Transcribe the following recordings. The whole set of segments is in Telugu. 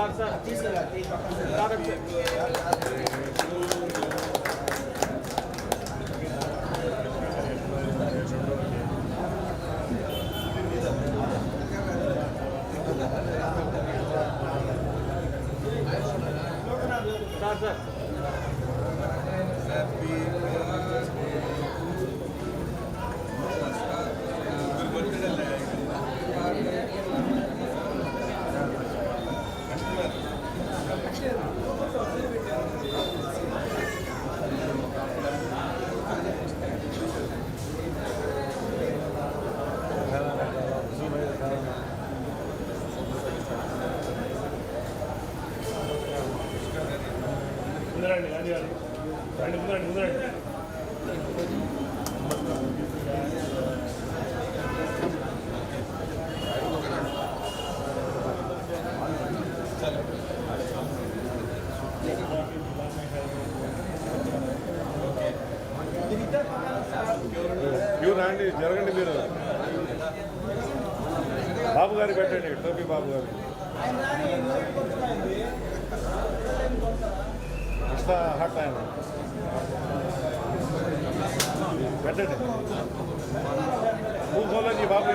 Happy birthday. రండి ముందరండి ముందరండి. మీరు జరగండి మీరు. బాబు గారు పెట్టండి టోపీ బాబు గారు. కృష్ణ హట్ ఆయన పెట్టండి కూర్చోలేండి బాబు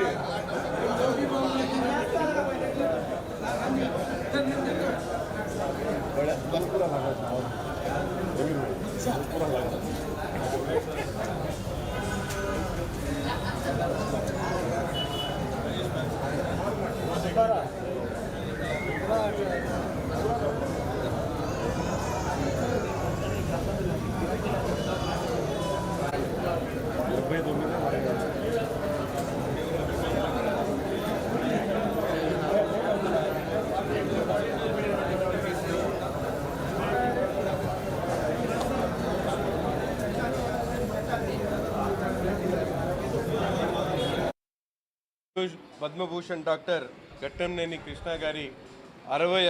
డెబ్బై తొమ్మిది పద్మభూషణ్ డాక్టర్ గట్టంనేని కృష్ణ గారి అరవయ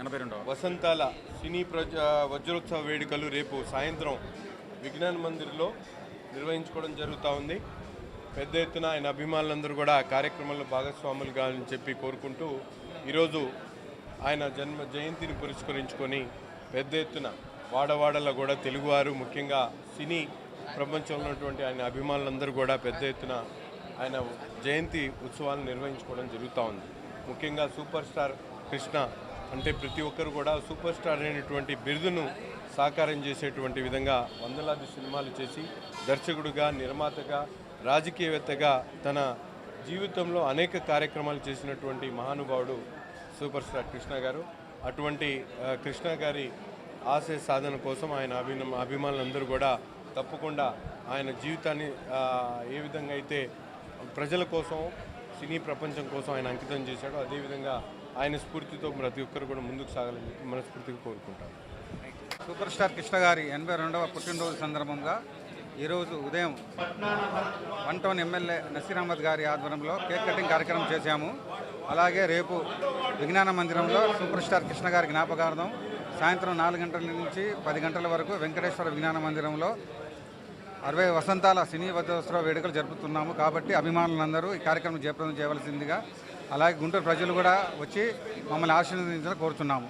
ఎనభై రెండవ. వసంతాల సినీ ప్రజ వజ్రోత్సవ వేడుకలు రేపు సాయంత్రం విజ్ఞాన్ మందిర్లో నిర్వహించుకోవడం జరుగుతూ ఉంది. పెద్ద ఎత్తున ఆయన అభిమానులందరూ కూడా కార్యక్రమంలో భాగస్వాములు కావాలని చెప్పి కోరుకుంటూ ఈరోజు ఆయన జన్మ జయంతిని పురస్కరించుకొని పెద్ద ఎత్తున వాడవాడలో కూడా తెలుగువారు ముఖ్యంగా సినీ ప్రపంచంలో ఉన్నటువంటి ఆయన అభిమానులందరూ కూడా పెద్ద ఎత్తున ఆయన జయంతి ఉత్సవాలను నిర్వహించుకోవడం జరుగుతూ ఉంది. ముఖ్యంగా సూపర్ స్టార్ కృష్ణ అంటే ప్రతి ఒక్కరు కూడా సూపర్ స్టార్ అనేటువంటి బిరుదును సాకారం చేసేటువంటి విధంగా వందలాది సినిమాలు చేసి దర్శకుడుగా నిర్మాతగా రాజకీయవేత్తగా తన జీవితంలో అనేక కార్యక్రమాలు చేసినటువంటి మహానుభావుడు సూపర్ స్టార్ కృష్ణ గారు. అటువంటి కృష్ణ గారి ఆశయ సాధన కోసం ఆయన అభిన అభిమానులందరూ కూడా తప్పకుండా ఆయన జీవితాన్ని ఏ విధంగా అయితే ప్రజల కోసం సినీ ప్రపంచం కోసం ఆయన అంకితం చేశాడో అదేవిధంగా ఆయన స్ఫూర్తితో ప్రతి ఒక్కరు కూడా ముందుకు సాగాలని మనస్ఫూర్తిగా కోరుకుంటాను. సూపర్ స్టార్ కృష్ణ గారి ఎనభై రెండవ పుట్టినరోజు సందర్భంగా ఈరోజు ఉదయం one town MLA Naseer Ahmad గారి ఆధ్వర్యంలో కేక్ కటింగ్ కార్యక్రమం చేశాము. అలాగే రేపు విజ్ఞాన మందిరంలో సూపర్ స్టార్ కృష్ణ గారి జ్ఞాపకార్థం సాయంత్రం నాలుగు గంటల నుంచి పది గంటల వరకు వెంకటేశ్వర విజ్ఞాన మందిరంలో అరవై వసంతాల సినీ వజోత్సవ వేడుకలు జరుపుతున్నాము. కాబట్టి అభిమానులందరూ ఈ కార్యక్రమం జయప్రదం చేయవలసిందిగా అలాగే గుంటూరు ప్రజలు కూడా వచ్చి మమ్మల్ని ఆశీర్వదించాలని కోరుతున్నాము.